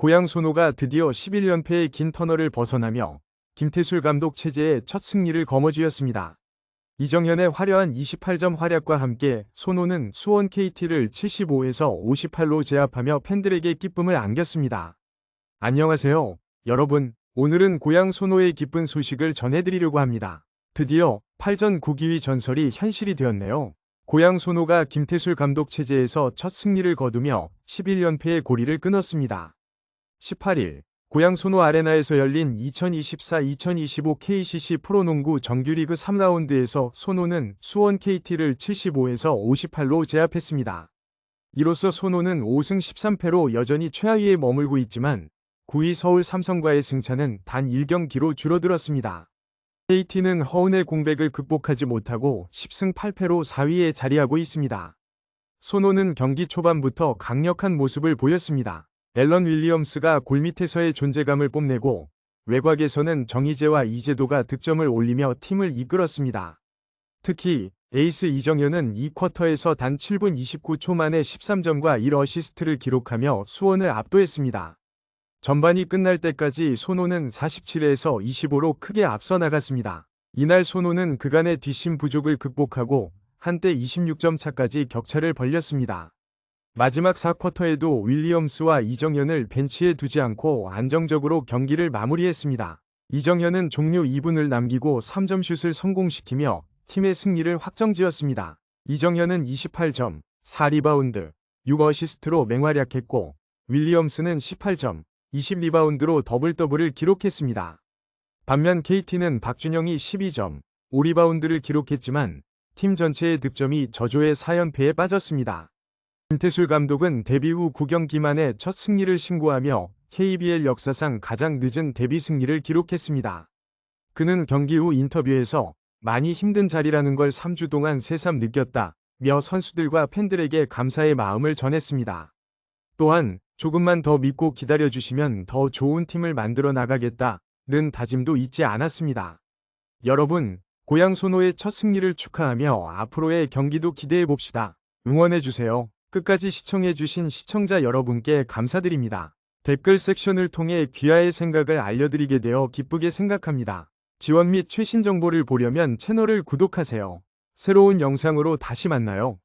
고양 소노가 드디어 11연패의 긴 터널을 벗어나며 김태술 감독 체제의 첫 승리를 거머쥐었습니다. 이정현의 화려한 28점 활약과 함께 소노는 수원 KT를 75에서 58로 제압하며 팬들에게 기쁨을 안겼습니다. 안녕하세요, 여러분. 오늘은 고양 소노의 기쁜 소식을 전해드리려고 합니다. 드디어 8전 9기위 전설이 현실이 되었네요. 고양 소노가 김태술 감독 체제에서 첫 승리를 거두며 11연패의 고리를 끊었습니다. 18일 고양 소노 아레나에서 열린 2024-2025 KCC 프로농구 정규리그 3라운드에서 소노는 수원 KT를 75에서 58로 제압했습니다. 이로써 소노는 5승 13패로 여전히 최하위에 머물고 있지만 9위 서울 삼성과의 승차는 단 1경기로 줄어들었습니다. KT는 허운의 공백을 극복하지 못하고 10승 8패로 4위에 자리하고 있습니다. 소노는 경기 초반부터 강력한 모습을 보였습니다. 앨런 윌리엄스가 골밑에서의 존재감을 뽐내고 외곽에서는 정희재와 이재도가 득점을 올리며 팀을 이끌었습니다. 특히 에이스 이정현은 2쿼터에서 단 7분 29초 만에 13점과 1어시스트를 기록하며 수원을 압도했습니다. 전반이 끝날 때까지 소노는 47에서 25로 크게 앞서 나갔습니다. 이날 소노는 그간의 뒷심 부족을 극복하고 한때 26점 차까지 격차를 벌렸습니다. 마지막 4쿼터에도 윌리엄스와 이정현을 벤치에 두지 않고 안정적으로 경기를 마무리했습니다. 이정현은 종료 2분을 남기고 3점 슛을 성공시키며 팀의 승리를 확정지었습니다. 이정현은 28점, 4리바운드, 6어시스트로 맹활약했고 윌리엄스는 18점, 20리바운드로 더블 더블을 기록했습니다. 반면 KT는 박준영이 12점, 5리바운드를 기록했지만 팀 전체의 득점이 저조의 4연패에 빠졌습니다. 김태술 감독은 데뷔 후 9경기 만에 첫 승리를 신고하며 KBL 역사상 가장 늦은 데뷔 승리를 기록했습니다. 그는 경기 후 인터뷰에서 많이 힘든 자리라는 걸 3주 동안 새삼 느꼈다. 며 선수들과 팬들에게 감사의 마음을 전했습니다. 또한 조금만 더 믿고 기다려주시면 더 좋은 팀을 만들어 나가겠다 는 다짐도 잊지 않았습니다. 여러분, 고양 소노의 첫 승리를 축하하며 앞으로의 경기도 기대해 봅시다. 응원해주세요. 끝까지 시청해주신 시청자 여러분께 감사드립니다. 댓글 섹션을 통해 귀하의 생각을 알려드리게 되어 기쁘게 생각합니다. 지원 및 최신 정보를 보려면 채널을 구독하세요. 새로운 영상으로 다시 만나요.